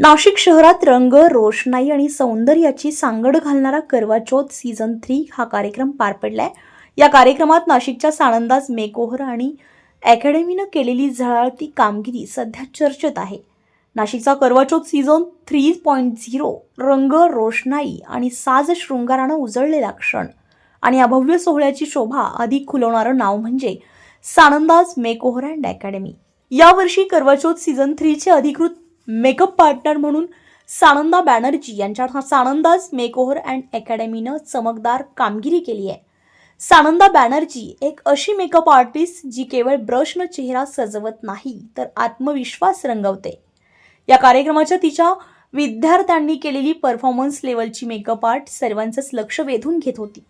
नाशिक शहरात रंग रोषणाई आणि सौंदर्याची सांगड घालणारा करवा चौथ सीझन थ्री हा कार्यक्रम पार पडलाय. या कार्यक्रमात नाशिकच्या साणंदाज मेकोहर आणि अकॅडमीनं केलेली झळाळती कामगिरी सध्या चर्चेत आहे. नाशिकचा Karva Chauth season three point zero रंग रोषणाई आणि साज शृंगारानं उजळलेला क्षण आणि या भव्य सोहळ्याची शोभा अधिक खुलवणारं नाव म्हणजे साणंदाज मेकोहर अँड अकॅडमी. यावर्षी करवाचौथ सीझन थ्रीचे अधिकृत मेकअप पार्टनर म्हणून सानंदा बॅनर्जी यांच्या सानंदाज मेकओव्हर अँड अकॅडमीनं चमकदार कामगिरी केली आहे. सानंदा बॅनर्जी एक अशी मेकअप आर्टिस्ट जी केवळ ब्रशनं चेहरा सजवत नाही तर आत्मविश्वास रंगवते. या कार्यक्रमाच्या तिच्या विद्यार्थ्यांनी केलेली परफॉर्मन्स लेवलची मेकअप आर्ट सर्वांचंच लक्ष वेधून घेत होती.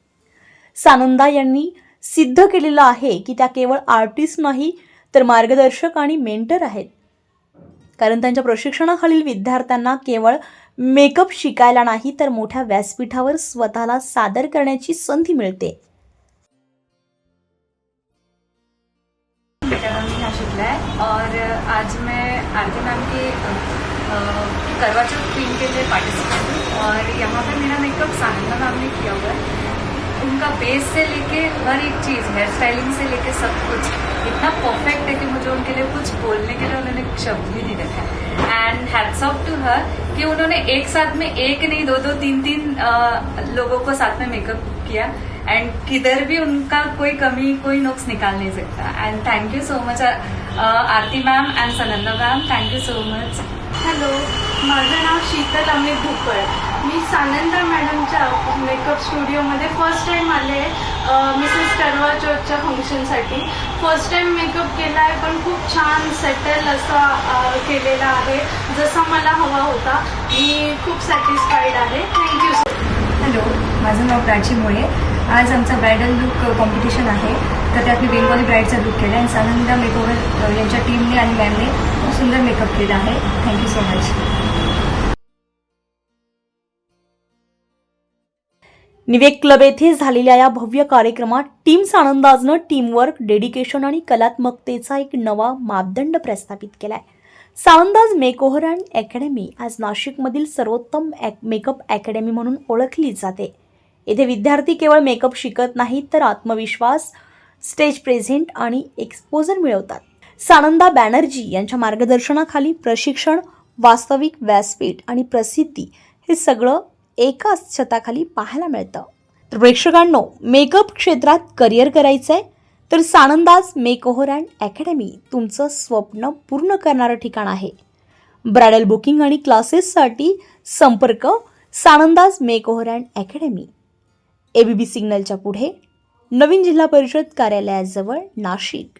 सानंदा यांनी सिद्ध केलेलं आहे की त्या केवळ आर्टिस्ट नाही तर मार्गदर्शक आणि मेंटर आहेत. कारण त्यांच्या प्रशिक्षणाखालील विद्यार्थ्यांना केवळ मेकअप शिकायला नाही तर मोठ्या व्यासपीठावर स्वतःला सादर करण्याची संधी मिळते. और आज मैं आरती मैम के करवा चौथ टीम के लिए पार्टिसिपेंट हूँ और यहाँ पे मेरा मेकअप सानंदा मैम ने किया हुआ है। उनका बेस से लेके हर एक चीज़ हेयर स्टाइलिंग से लेके सब कुछ। इतना परफेक्ट है कि मुझे उनके लिए कुछ बोलने के लिए उन्होंने शब्द भी नहीं रखा एंड हैट्स ऑफ़ टू हर कि उन्होंने एक साथ में एक नहीं, दो दो, तीन तीन लोगों को साथ में मेकअप किया। एंड किधर भी उनका कोई कमी, कोई नुक्स निकाल नहीं सकता। And thank you so much Aarti ma'am and Sananda ma'am thank you so much hello माझं नाव शीतल अमित भुकळ मी सानंदा मॅडमच्या मेकअप स्टुडिओमध्ये फर्स्ट टाईम आले मिसेस करवा चौथच्या फंक्शनसाठी फर्स्ट टाईम मेकअप केला आहे पण खूप छान सेटल असा केलेला आहे जसा मला हवा होता. मी खूप सॅटिस्फाईड आहे. थँक्यू सो हॅलो माझं नाव प्राची मुळे आज आमचा ब्रायडल लुक कॉम्पिटिशन आहे. तर त्यात मी बेंगॉली ब्राईडचा लुक केला आणि सानंदा मेकओव्हर यांच्या टीमने आणि मॅमने सुंदर मेकअप केला आहे. थँक्यू सो मच निवेक क्लब येथे झालेल्या या भव्य कार्यक्रमात टीम सानंदाजनं टीमवर्क डेडिकेशन आणि कलात्मकतेचा एक नवा मापदंड प्रस्थापित केलाय. सानंदाज मेकोहर अँड अकॅडमी आज नाशिकमधील सर्वोत्तम ॲक- मेकअप अकॅडमी म्हणून ओळखली जाते. येथे विद्यार्थी केवळ मेकअप शिकत नाहीत तर आत्मविश्वास स्टेज प्रेझेंट आणि एक्सपोजर मिळवतात. सानंदा बॅनर्जी यांच्या मार्गदर्शनाखाली प्रशिक्षण वास्तविक व्यासपीठ आणि प्रसिद्धी हे सगळं एकाच छताखाली पाहायला मिळतं. तर प्रेक्षकांनो मेकअप क्षेत्रात करिअर करायचं आहे तर सानंदाज मेकओव्हर अँड अकॅडमी तुमचं स्वप्न पूर्ण करणारं ठिकाण आहे. ब्रायडल बुकिंग आणि क्लासेससाठी संपर्क Sananda's makeover and academy. A B B सिग्नलच्या पुढे नवीन जिल्हा परिषद कार्यालयाजवळ नाशिक.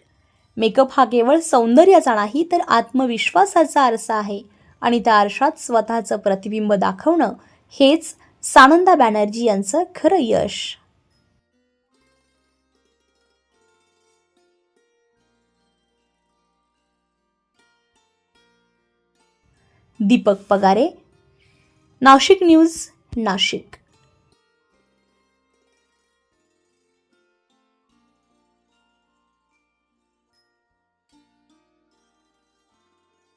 मेकअप हा केवळ सौंदर्याचा नाही तर आत्मविश्वासाचा आरसा आहे. आणि त्या आरशात स्वतःचं प्रतिबिंब दाखवणं हेच सानंदा बॅनर्जी यांचं खरं यश. दीपक पगारे नाशिक न्यूज नाशिक.